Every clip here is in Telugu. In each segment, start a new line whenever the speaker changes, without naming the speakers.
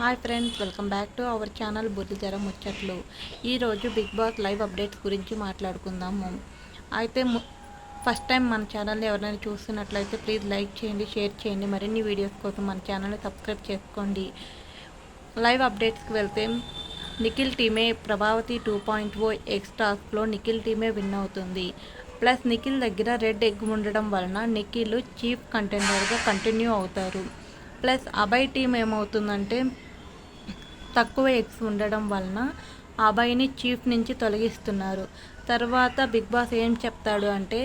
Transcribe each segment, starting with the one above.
Hi friends welcome back to our channel బుర్రిజర ముచ్చట్లు ఈరోజు బిగ్ బాస్ లైవ్ అప్డేట్స్ గురించి మాట్లాడుకుందాము. అయితే ఫస్ట్ టైం మన ఛానల్ని ఎవరైనా చూస్తున్నట్లయితే ప్లీజ్ లైక్ చేయండి షేర్ చేయండి మరిన్ని వీడియోస్ కోసం మన ఛానల్ని సబ్స్క్రైబ్ చేసుకోండి. లైవ్ అప్డేట్స్కి వెళ్తే నిఖిల్ టీమే ప్రభావతి టూ పాయింట్ ఓ ఎక్స్ట్రాస్లో నిఖిల్ టీమే విన్ అవుతుంది. ప్లస్ నిఖిల్ దగ్గర రెడ్ ఎగ్ ఉండడం వలన నిఖిల్ చీఫ్ కంటెండర్గా కంటిన్యూ అవుతారు. ప్లస్ అభయ్ టీం ఏమవుతుందంటే తక్కువ ఎగ్స్ ఉండడం వలన అభయ్ని చీఫ్ నుంచి తొలగిస్తున్నారు. తర్వాత బిగ్ బాస్ ఏం చెప్తాడు అంటే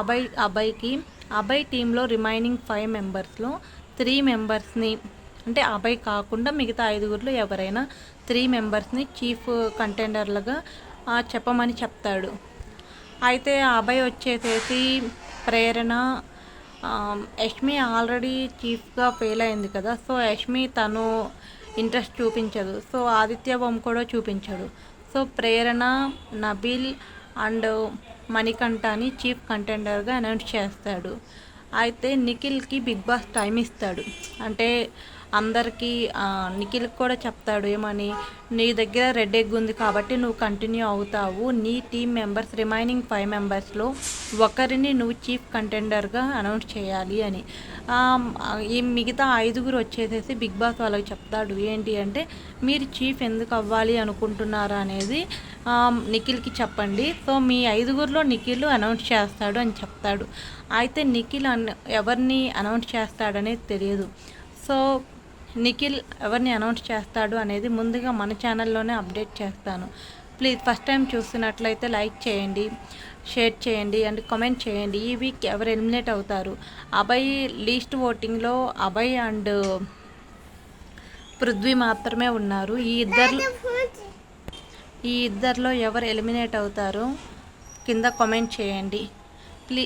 అభయ్ అభయ్కి అభయ్ టీంలో రిమైనింగ్ ఫైవ్ మెంబర్స్లో త్రీ మెంబర్స్ని అంటే అభయ్ కాకుండా మిగతా ఐదుగురిలో ఎవరైనా త్రీ మెంబర్స్ని చీఫ్ కంటెండర్లుగా చెప్పమని చెప్తాడు. అయితే ఆ అభయ్ వచ్చేసేసి ప్రేరణ యష్మి ఆల్రెడీ చీఫ్గా ఫెయిల్ అయింది కదా. సో యష్మి తను ఇంట్రెస్ట్ చూపించదు. సో ఆదిత్య బొమ్మ కూడా చూపించడు. సో ప్రేరణ నబిల్ అండ్ మణికంఠని చీఫ్ కంటెండర్గా అనౌన్స్ చేస్తాడు. అయితే నిఖిల్కి బిగ్ బాస్ టైం ఇస్తాడు. అంటే అందరికీ నిఖిల్కి కూడా చెప్తాడు ఏమని? నీ దగ్గర రెడ్ ఎగ్ ఉంది కాబట్టి నువ్వు కంటిన్యూ అవుతావు. నీ టీమ్ మెంబర్స్ రిమైనింగ్ ఫైవ్ మెంబర్స్లో ఒకరిని నువ్వు చీఫ్ కంటెండర్గా అనౌన్స్ చేయాలి అని. ఈ మిగతా ఐదుగురు వచ్చేసేసి బిగ్ బాస్ వాళ్ళకి చెప్తాడు ఏంటి అంటే మీరు చీఫ్ ఎందుకు అవ్వాలి అనుకుంటున్నారా అనేది నిఖిల్కి చెప్పండి. సో మీ ఐదుగురిలో నిఖిల్ అనౌన్స్ చేస్తాడు అని చెప్తాడు. అయితే నిఖిల్ అన్ ఎవరిని అనౌన్స్ చేస్తాడనేది తెలియదు. సో నిఖిల్ ఎవరిని అనౌన్స్ చేస్తాడు అనేది ముందుగా మన ఛానల్లోనే అప్డేట్ చేస్తాను. ప్లీజ్ ఫస్ట్ టైం చూస్తున్నట్లయితే లైక్ చేయండి షేర్ చేయండి అండ్ కామెంట్ చేయండి. ఈ వీక్ ఎవరు ఎలిమినేట్ అవుతారు? అభయ్ లీస్ట్ ఓటింగ్లో అభయ్ అండ్ పృథ్వీ మాత్రమే ఉన్నారు. ఈ ఇద్దరు ఈ ఇద్దరిలో ఎవరు ఎలిమినేట్ అవుతారో? కింద కామెంట్ చేయండి. ప్లీ